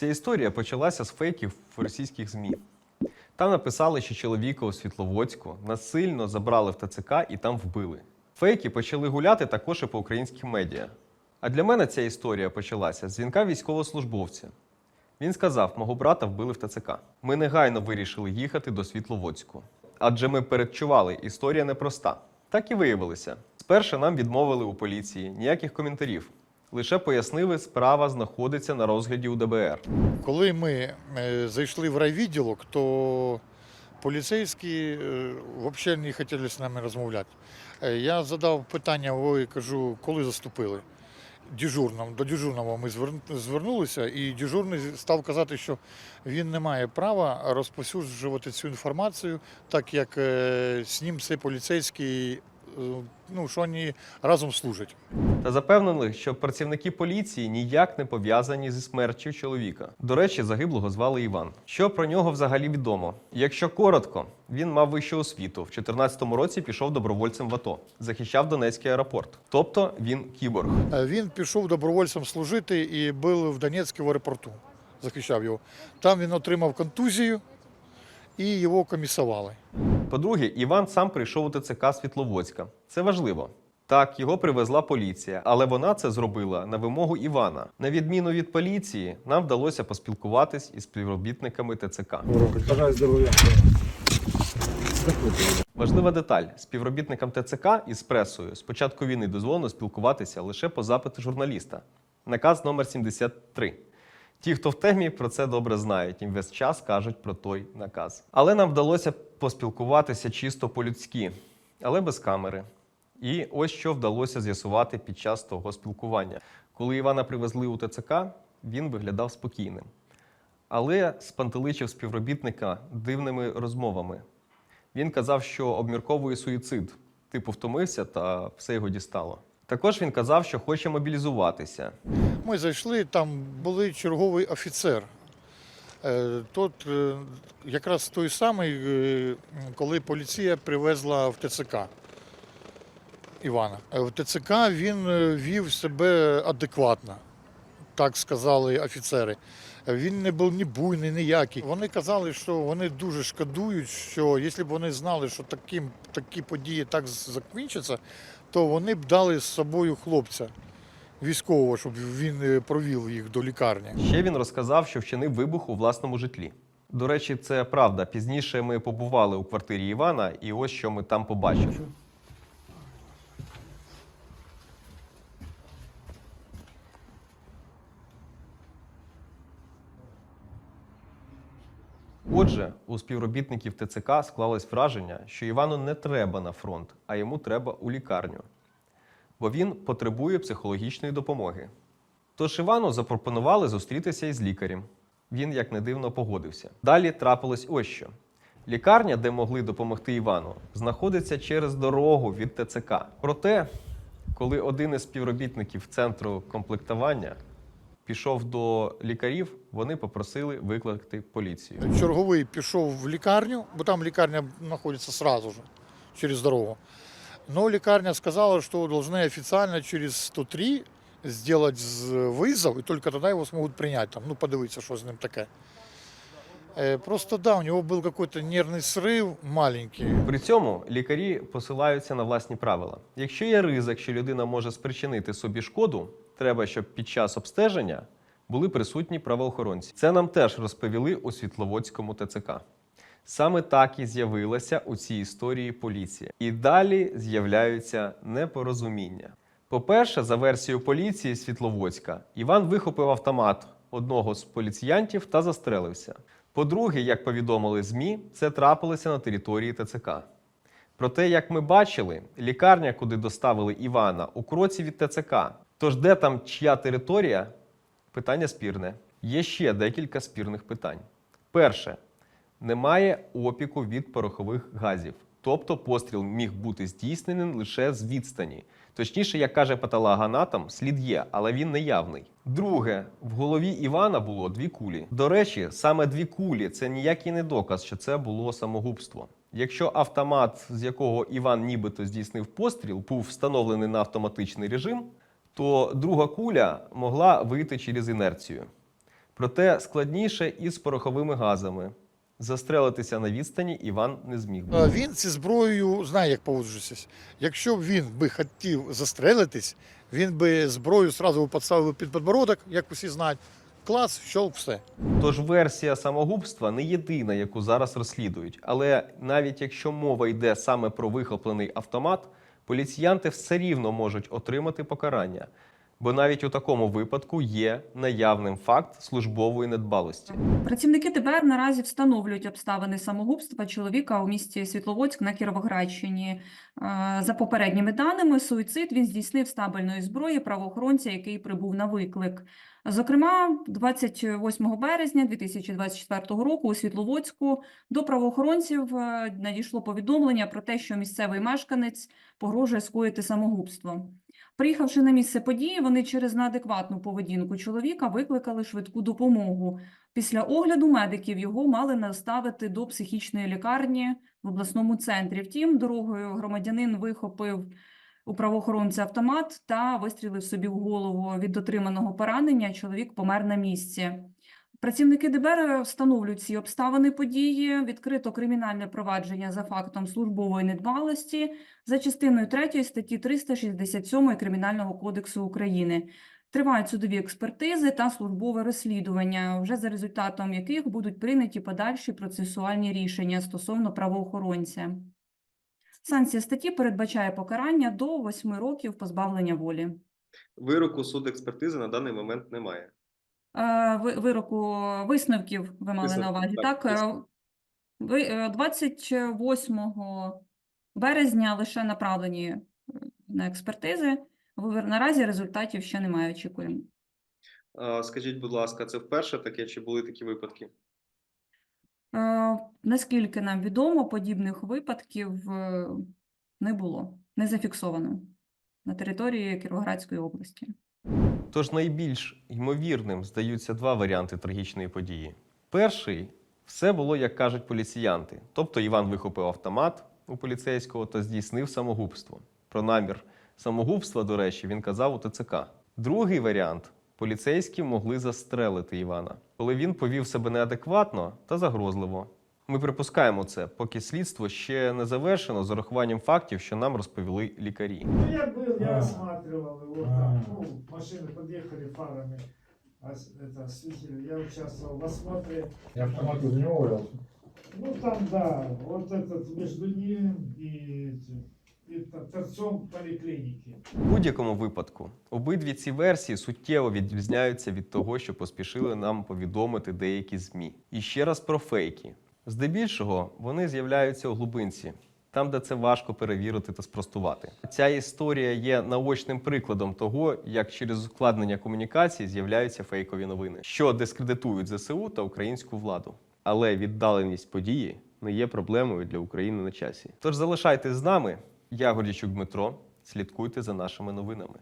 Ця історія почалася з фейків російських ЗМІ. Там написали, що чоловіка у Світловодську насильно забрали в ТЦК і там вбили. Фейки почали гуляти також і по українським медіа. А для мене ця історія почалася з дзвінка військовослужбовця. Він сказав, мого брата вбили в ТЦК. Ми негайно вирішили їхати до Світловодську. Адже ми передчували, історія непроста. Так і виявилося. Спершу нам відмовили у поліції, ніяких коментарів. Лише пояснили, справа знаходиться на розгляді у ДБР. Коли ми е, зайшли в райвідділок, то поліцейські е, взагалі не хотіли з нами розмовляти. Е, Я задав питання, ой, кажу, коли заступили? Дежурному, до дежурного ми звернулися, і дежурний став казати, що він не має права розповсюджувати цю інформацію, так як з ним цей поліцейський, е, ну, що вони разом служать. Та запевнили, що працівники поліції ніяк не пов'язані зі смертю чоловіка. До речі, загиблого звали Іван. Що про нього взагалі відомо? Якщо коротко, він мав вищу освіту. В 2014 році пішов добровольцем в АТО, захищав Донецький аеропорт. Тобто він кіборг. Е, Він пішов добровольцем служити і був в Донецьку в аеропорту. Захищав його. Там він отримав контузію і його комісували. По-друге, Іван сам прийшов у ТЦК Світловодська. Це важливо. Так, його привезла поліція, але вона це зробила на вимогу Івана. На відміну від поліції, нам вдалося поспілкуватись із співробітниками ТЦК. Бажаю здоров'я. Важлива деталь: співробітникам ТЦК із пресою з початку війни дозволено спілкуватися лише по запиту журналіста. Наказ номер 73. Ті, хто в темі, про це добре знають, їм весь час кажуть про той наказ. Але нам вдалося поспілкуватися чисто по-людськи, але без камери. І ось що вдалося з'ясувати під час того спілкування. Коли Івана привезли у ТЦК, він виглядав спокійним, але спантеличив співробітника дивними розмовами. Він казав, що обмірковує суїцид, типу втомився та все його дістало. Також він казав, що хоче мобілізуватися. Ми зайшли, там були черговий офіцер. Е, Тот е, якраз той самий, е, коли поліція привезла в ТЦК Івана. В ТЦК він вів себе адекватно, так сказали офіцери. Він не був ні буйний, ніякий. Вони казали, що вони дуже шкодують, що якщо б вони знали, що таким, такі події так закінчаться, то вони б дали з собою хлопця військового, щоб він е, провів їх до лікарні. Ще він розказав, що вчинив вибух у власному житлі. До речі, це правда. Пізніше ми побували у квартирі Івана, і ось що ми там побачили. Отже, у співробітників ТЦК склалось враження, що Івану не треба на фронт, а йому треба у лікарню, бо він потребує психологічної допомоги. Тож Івану запропонували зустрітися із лікарем. Він, як не дивно, погодився. Далі трапилось ось що. Лікарня, де могли допомогти Івану, знаходиться через дорогу від ТЦК. Проте, коли один із співробітників центру комплектування пішов до лікарів, вони попросили викликати поліцію. Черговий пішов в лікарню, бо там лікарня знаходиться сразу ж через дорогу. Но лікарня сказала, що повинні офіційно через 103 зробити з- визов, і тільки тоді його зможуть прийняти. Там, ну, подивитися, що з ним таке. Е, Просто да, у нього був якийсь нервний срив маленький. При цьому лікарі посилаються на власні правила. Якщо є ризик, що людина може спричинити собі шкоду, треба, щоб під час обстеження були присутні правоохоронці. Це нам теж розповіли у Світловодському ТЦК. Саме так і з'явилася у цій історії поліція. І далі з'являються непорозуміння. По-перше, за версією поліції Світловодська, Іван вихопив автомат одного з поліціянтів та застрелився. По-друге, як повідомили ЗМІ, це трапилося на території ТЦК. Проте, як ми бачили, лікарня, куди доставили Івана, у кроці від ТЦК. Тож, де там чия територія? Питання спірне. Є ще декілька спірних питань. Перше, немає опіку від порохових газів. Тобто постріл міг бути здійснений лише з відстані. Точніше, як каже патологоанатом, слід є, але він неявний. Друге, в голові Івана було дві кулі. До речі, саме дві кулі це ніякий не доказ, що це було самогубство. Якщо автомат, з якого Іван нібито здійснив постріл, був встановлений на автоматичний режим, то друга куля могла вийти через інерцію. Проте складніше із пороховими газами. Застрелитися на відстані Іван не зміг би. Він зі зброєю знає, як поводжуватися. Якщо б він би хотів застрелитись, він би зброю одразу підставив під подбородок, як усі знають. Клас, щолк, все. Тож версія самогубства не єдина, яку зараз розслідують. Але навіть якщо мова йде саме про вихоплений автомат, поліціянти все рівно можуть отримати покарання. Бо навіть у такому випадку є наявним факт службової недбалості. Працівники ДБР наразі встановлюють обставини самогубства чоловіка у місті Світловодськ на Кіровоградщині. Е, За попередніми даними, суїцид він здійснив з табельної зброї правоохоронця, який прибув на виклик. Зокрема, 28 березня 2024 року у Світловодську до правоохоронців е, надійшло повідомлення про те, що місцевий мешканець погрожує скоїти самогубство. Приїхавши на місце події, вони через неадекватну поведінку чоловіка викликали швидку допомогу. Після огляду медиків його мали наставити до психічної лікарні в обласному центрі. Втім, дорогою громадянин вихопив у правоохоронця автомат та вистрілив собі в голову від отриманого поранення. Чоловік помер на місці. Працівники ДБР встановлюють ці обставини події. Відкрито кримінальне провадження за фактом службової недбалості за частиною 3 статті 367 Кримінального кодексу України. Тривають судові експертизи та службове розслідування, вже за результатом яких будуть прийняті подальші процесуальні рішення стосовно правоохоронця. Санкція статті передбачає покарання до 8 років позбавлення волі. Вироку суд експертизи на даний момент немає. Е, ви- Вироку висновків ви мали на увазі, так, так? Е. Ви е, 28 березня лише направлені е, на експертизи. Наразі результатів ще немає, очікуємо. Скажіть, будь ласка, це вперше таке чи були такі випадки? Е, Наскільки нам відомо, подібних випадків е, не було, не зафіксовано на території Кіровоградської області. Тож найбільш ймовірним здаються два варіанти трагічної події. Перший все було, як кажуть поліціянти. Тобто Іван вихопив автомат у поліцейського та здійснив самогубство. Про намір самогубства, до речі, він казав у ТЦК. Другий варіант поліцейські могли застрелити Івана, коли він повів себе неадекватно та загрозливо. Ми припускаємо це, поки слідство ще не завершено з урахуванням фактів, що нам розповіли лікарі. Ну, я был, я А. рассматривал его А. там, ну, машины подъехали фарами, а с- это, осветили. я участвовал в осмотре. Я автомат из него валялся. Ну, там, да, вот этот между ним и, эти- и т- торцом поликлиники. У будь-якому випадку обидві ці версії суттєво відрізняються від того, що поспішили нам повідомити деякі ЗМІ. І ще раз про фейки. Здебільшого вони з'являються у глибинці, там, де це важко перевірити та спростувати. Ця історія є наочним прикладом того, як через ускладнення комунікації з'являються фейкові новини, що дискредитують ЗСУ та українську владу. Але віддаленість події не є проблемою для України на часі. Тож залишайтесь з нами. Я Гордічук Дмитро. Слідкуйте за нашими новинами.